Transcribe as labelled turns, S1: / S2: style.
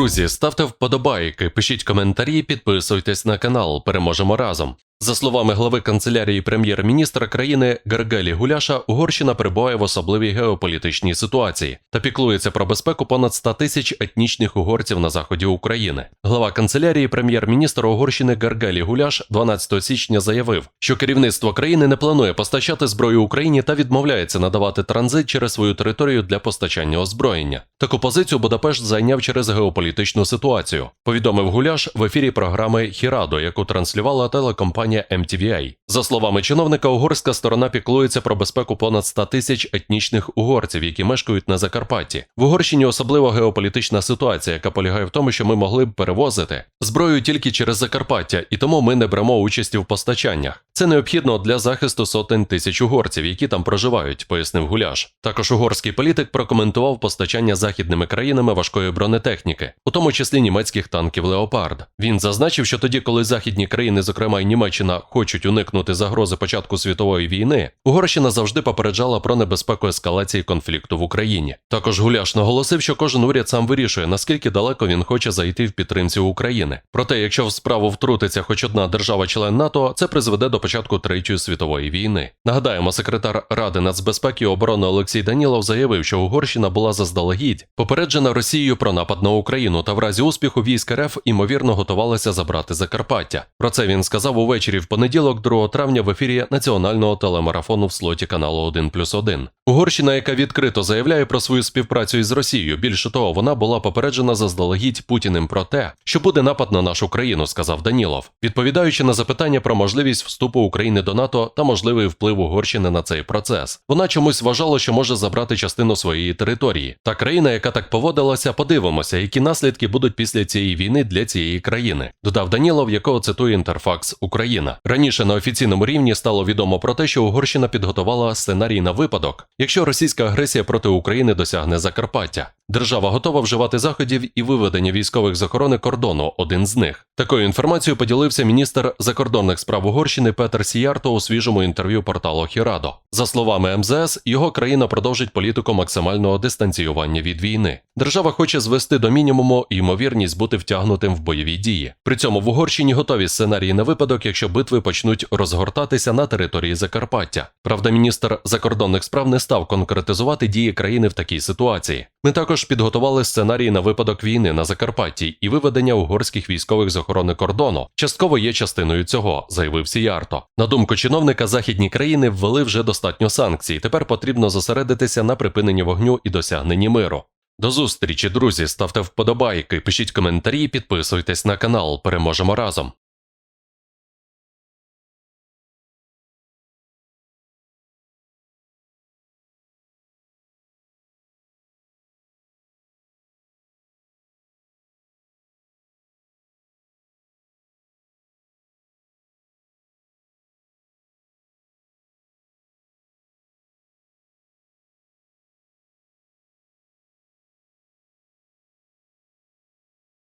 S1: Друзі, ставте вподобайки, пишіть коментарі, підписуйтесь на канал. Переможемо разом. За словами глави канцелярії прем'єр-міністра країни Гергелі Гуляша, Угорщина перебуває в особливій геополітичній ситуації та піклується про безпеку понад 100 тисяч етнічних угорців на заході України. Глава канцелярії прем'єр-міністра Угорщини Гергелі Гуляш 12 січня заявив, що керівництво країни не планує постачати зброю Україні та відмовляється надавати транзит через свою територію для постачання озброєння. Таку позицію Будапешт зайняв через геополітичну ситуацію. Повідомив Гуляш в ефірі програми Хірадо, яку транслювала телекомпанія MTVA. За словами чиновника, угорська сторона піклується про безпеку понад 100 тисяч етнічних угорців, які мешкають на Закарпатті. В Угорщині особлива геополітична ситуація, яка полягає в тому, що ми могли б перевозити зброю тільки через Закарпаття, і тому ми не беремо участі в постачаннях. Це необхідно для захисту сотень тисяч угорців, які там проживають, пояснив Гуляш. Також угорський політик прокоментував постачання західними країнами важкої бронетехніки, у тому числі німецьких танків Леопард. Він зазначив, що тоді, коли західні країни, зокрема й Німеччина, хочуть уникнути загрози початку світової війни, Угорщина завжди попереджала про небезпеку ескалації конфлікту в Україні. Також Гуляш наголосив, що кожен уряд сам вирішує, наскільки далеко він хоче зайти в підтримці України. Проте, якщо в справу втрутиться хоч одна держава-член НАТО, це призведе до початку Третьої світової війни. Нагадаємо, секретар Ради нацбезпеки і оборони Олексій Данілов заявив, що Угорщина була заздалегідь попереджена Росією про напад на Україну та в разі успіху військ РФ імовірно готувалася забрати Закарпаття. Про це він сказав увечері в понеділок, 2 травня, в ефірі національного телемарафону в слоті каналу 1+,1. Угорщина, яка відкрито заявляє про свою співпрацю із Росією. Більше того, вона була попереджена заздалегідь Путіним про те, що буде напад на нашу країну, сказав Данілов, відповідаючи на запитання про можливість вступу України до НАТО та можливий вплив Угорщини на цей процес. Вона чомусь вважала, що може забрати частину своєї території. Та країна, яка так поводилася, подивимося, які наслідки будуть після цієї війни для цієї країни. Додав Данілов, якого цитує Інтерфакс Україна. Раніше на офіційному рівні стало відомо про те, що Угорщина підготувала сценарій на випадок, якщо російська агресія проти України досягне Закарпаття. Держава готова вживати заходів і виведення військових з охорони кордону. Один з них такою інформацією поділився міністр закордонних справ Угорщини Петер Сіярто у свіжому інтерв'ю порталу Хірадо. За словами МЗС, його країна продовжить політику максимального дистанціювання від війни. Держава хоче звести до мінімуму ймовірність бути втягнутим в бойові дії. При цьому в Угорщині готові сценарії на випадок, якщо битви почнуть розгортатися на території Закарпаття. Правда, міністр закордонних справ не став конкретизувати дії країни в такій ситуації. Ми також підготували сценарії на випадок війни на Закарпатті і виведення угорських військових з охорони кордону. Частково є частиною цього, заявив Сіярто. На думку чиновника, західні країни ввели вже достатньо санкцій. Тепер потрібно зосередитися на припиненні вогню і досягненні миру. До зустрічі, друзі. Ставте вподобайки, пишіть коментарі, підписуйтесь на канал. Переможемо разом.